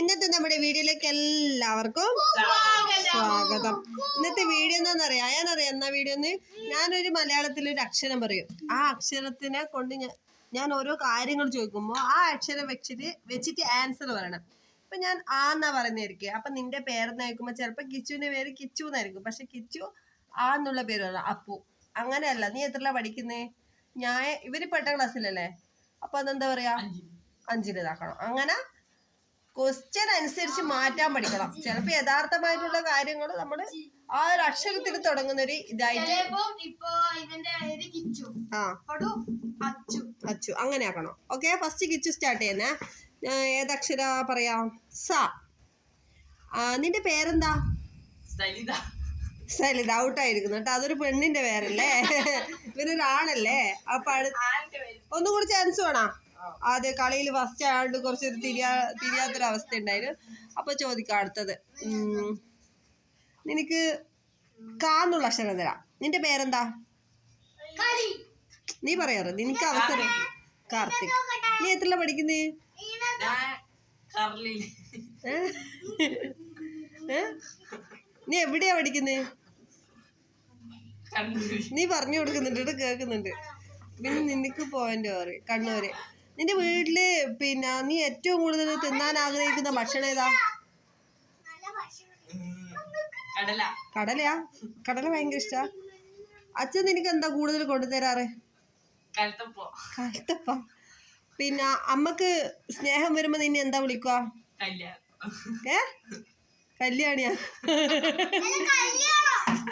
ഇന്നത്തെ നമ്മുടെ വീഡിയോയിലേക്ക് എല്ലാവർക്കും സ്വാഗതം. ഇന്നത്തെ വീഡിയോ എന്താണെന്നറിയാം? ഞാനറിയാം എന്നാ വീഡിയോ എന്ന് ഞാനൊരു മലയാളത്തിൽ ഒരു അക്ഷരം പറയും. ആ അക്ഷരത്തിനെ കൊണ്ട് ഞാൻ ഞാൻ ഓരോ കാര്യങ്ങൾ ചോദിക്കുമ്പോൾ ആ അക്ഷരം വെച്ചിട്ട് വെച്ചിട്ട് ആൻസർ പറയണം. ഇപ്പൊ ഞാൻ ആ എന്നാ പറയുന്നതായിരിക്കും. അപ്പൊ നിന്റെ പേരെന്നായിരിക്കുമ്പോ ചിലപ്പോ കിച്ചുവിന്റെ പേര് കിച്ചു എന്നായിരിക്കും. പക്ഷെ കിച്ചു ആ എന്നുള്ള പേര് പറയണം. അപ്പു. അങ്ങനെയല്ല. നീ എത്രല്ല പഠിക്കുന്നേ? ഞാൻ ഇവർ പെട്ട ക്ലാസ്സിലല്ലേ അപ്പൊ അതെന്താ പറയാ? അഞ്ചിൽ ഇതാക്കണം. അങ്ങനെ ക്വസ്റ്റ്യൻ അനുസരിച്ച് മാറ്റാൻ പഠിക്കണം. ചിലപ്പോ യഥാർത്ഥമായിട്ടുള്ള കാര്യങ്ങൾ നമ്മൾ ആ ഒരു അക്ഷരത്തിൽ തുടങ്ങുന്ന ഒരു ഇതായിട്ട് അച്ചു. അച്ചു. അങ്ങനെ ആക്കണം. ഓക്കെ ഫസ്റ്റ് കിച്ചു സ്റ്റാർട്ട് ചെയ്യുന്നേ. ഏതക്ഷര പറയാം? സ. നിന്റെ പേരെന്താ? സലിത സലിത ഔട്ടായിരിക്കുന്നു കേട്ടോ. അതൊരു പെണ്ണിന്റെ പേരല്ലേ? ഇവരൊരാണല്ലേ അപ്പൊ ഒന്നും കൂടി ചാൻസ് വേണോ? ആദ്യ കളിയിൽ ഫസ്റ്റ് ആയതുകൊണ്ട് കുറച്ചൊരു തിരിയാ തിരിയാത്തൊരവസ്ഥ ഉണ്ടായിരുന്നു അപ്പൊ ചോദിക്കാം അടുത്തത്. നിനക്ക് കാന്നുള്ള അക്ഷരം തരാം. നിന്റെ പേരെന്താ? നീ പറയാറ്. നിനക്ക് അവസരം. കാർത്തിക്. നീ എത്ര പഠിക്കുന്നേ? നീ എവിടെയാ പഠിക്കുന്നേ? നീ പറഞ്ഞു കൊടുക്കുന്നുണ്ട്. കേൾക്കുന്നുണ്ട്. പിന്നെ നിനക്ക് പോയിന്റ് പറയും. കണ്ണൂര്. നിന്റെ വീട്ടിൽ പിന്നെ നീ ഏറ്റവും കൂടുതൽ തിന്നാൻ ആഗ്രഹിക്കുന്ന ഭക്ഷണം ഏതാ? കടല. കടലയാ? കടല ഭയങ്കര ഇഷ്ടാ. അച്ഛൻ നിനക്ക് എന്താ കൂടുതൽ കൊണ്ടുതരാറ്? കൽത്തപ്പ. പിന്നെ അമ്മയ്ക്ക് സ്നേഹം വരുമ്പോ നിന്നെ എന്താ വിളിക്കുക ഏ? കല്യാണിയാ?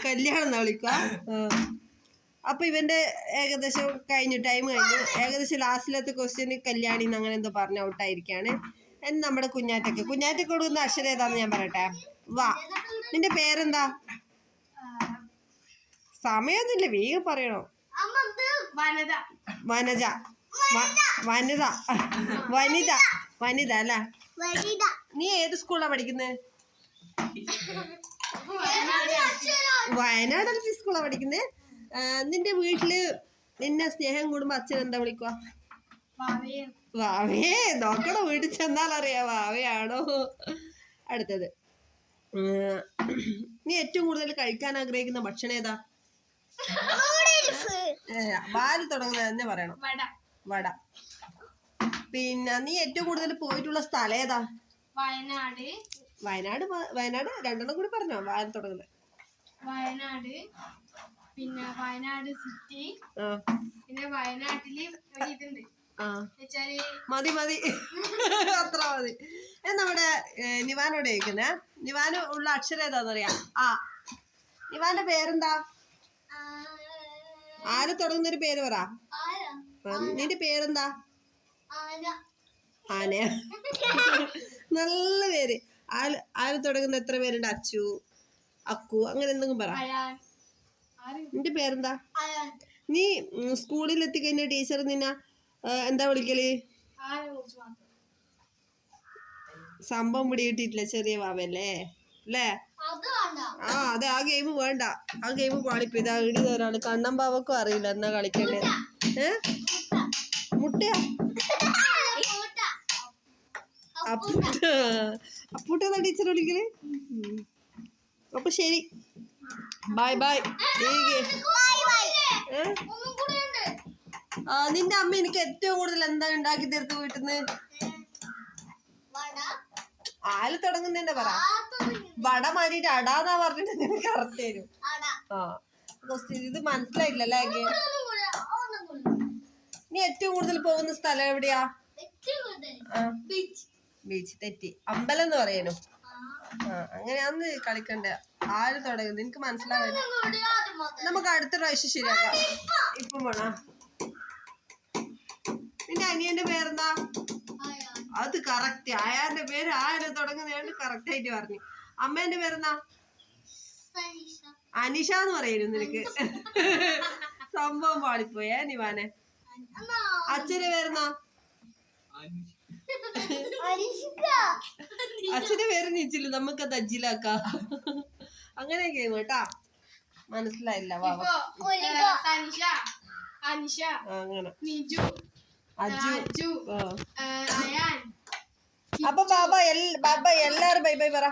കല്യാണം. എന്നാ വിളിക്കുക അപ്പൊ ഇവന്റെ ഏകദേശം കഴിഞ്ഞു ടൈം കഴിഞ്ഞു. ഏകദേശം ലാസ്റ്റിലത്തെ ക്വസ്റ്റ്യന് കല്യാണി അങ്ങനെ എന്തോ പറഞ്ഞ ഔട്ടായിരിക്കാണ് എന്ന് നമ്മുടെ കുഞ്ഞാറ്റക്ക്. കുഞ്ഞാറ്റക്ക് കൊടുക്കുന്ന അക്ഷരം ഏതാന്ന് ഞാൻ പറയട്ടെ? വാ. നിന്റെ പേരെന്താ? സമയമൊന്നുമില്ല വേഗം പറയണോ? വനജ വനിത. വനിത. വനിത അല്ല? നീ ഏത് സ്കൂളാ പഠിക്കുന്നത് വയനാട് സ്കൂളാ പഠിക്കുന്നത് നിന്റെ വീട്ടിൽ നിന്നെ സ്നേഹം കൂടുമ്പോ അച്ഛൻ എന്താ വിളിക്കുക വാവേ നോക്കണോ വീട്ടിൽ ചെന്നാൽ അറിയാ. വാവയാണോ? അടുത്തത്. നീ ഏറ്റവും കൂടുതൽ കഴിക്കാൻ ആഗ്രഹിക്കുന്ന ഭക്ഷണം ഏതാ? വാൽ തുടങ്ങുന്നത് തന്നെ പറയണം. വട. വട. പിന്നെ നീ ഏറ്റവും കൂടുതൽ പോയിട്ടുള്ള സ്ഥലം ഏതാ? വയനാട്. വയനാട് വയനാട് രണ്ടെണ്ണം കൂടി പറഞ്ഞോ വാൽ തുടങ്ങുന്നത്. വയനാട്. പിന്നെ വയനാട് സിറ്റി. പിന്നെ വയനാട്ടിൽ ഒരു ഇതുണ്ട്. മതി മതി. അത്ര മതി. ഏ, നമ്മുടെ നിവാനോട് ചോദിക്കുന്നേ നിവാന് ഉള്ള അക്ഷരം ഏതാന്നറിയാം? ആ. നിവാന്റെ പേരെന്താ? ആര്? തുടങ്ങുന്ന ഒരു പേര് പറ. നിന്റെ പേരെന്താ? ആന ആന നല്ല പേര്. ആര് ആര് തുടങ്ങുന്ന എത്ര പേരുണ്ട്? അച്ചു അക്കു അങ്ങനെ എന്തെങ്കിലും പറ. നിന്റെ പേരെന്താ? നീ സ്കൂളിൽ എത്തിക്കഴിഞ്ഞ ടീച്ചർ നിന്നെ എന്താ വിളിക്കൽ? സംഭവം പിടികിട്ടിട്ടില്ല ചെറിയ വാവല്ലേ അല്ലേ? ആ അതെ ആ ഗെയിം വേണ്ട. ആ ഗെയിം പാളിപ്പോ ഇതാ ഇടി ഒരാൾ കണ്ണൻ പാവക്കും അറിയില്ല എന്നാ കളിക്കണ്ടേ? ഏ? മുട്ടയാ അപ്പൂട്ട. ടീച്ചർ വിളിക്കൽ. അപ്പൊ ശരി. ബൈ ബൈ ആ നിന്റെ അമ്മ എനിക്ക് ഏറ്റവും കൂടുതൽ എന്താ ഉണ്ടാക്കി തീർത്ത് വീട്ടിൽ നിന്ന് ആൽ തുടങ്ങുന്നതിന്റെ പറ. വട മാറ്റിട്ട് അടാന്നാ പറഞ്ഞിട്ട് നിനക്ക് കറക്റ്റ് തരും. ആ ഇത് മനസ്സിലായില്ല അല്ലേ നീ ഏറ്റവും കൂടുതൽ പോകുന്ന സ്ഥലം എവിടെയാ? ബീച്ച് തെറ്റി. അമ്പലം എന്ന് പറയുന്നു ആ. അങ്ങനെയാന്ന് കളിക്കണ്ടേ. ആര് തുടങ്ങുന്നത് നിനക്ക് മനസ്സിലാവില്ല നമുക്ക് അടുത്ത പ്രാവശ്യം ശരിയാക്കാം. ഇപ്പം. വേണോ നിന്റെ അനിയന്റെ പേരെന്താ? അത് കറക്റ്റ് അയാളുടെ പേര് ആര് തുടങ്ങുന്നതാണ് കറക്റ്റ് ആയിട്ട് പറഞ്ഞു. അമ്മേന്റെ പേരെന്താ? അനിഷ എന്ന് പറയുന്നു നിനക്ക്. സംഭവം പാളിപ്പോയേ നിവാനെ അച്ഛന്റെ പേരെന്താ? അച്ഛന്റെ പേര് നിച്ചില്ല. നമുക്ക് അത് അജ്ജിലാക്കാം അങ്ങനെ ഗെയിം കേട്ടാ. മനസ്സിലായില്ല വാവ അങ്ങനെ. നിജു അജു അപ്പൊ ബാബ എൽ ബാബ എല്ലാരും ബൈ ബൈ പറ.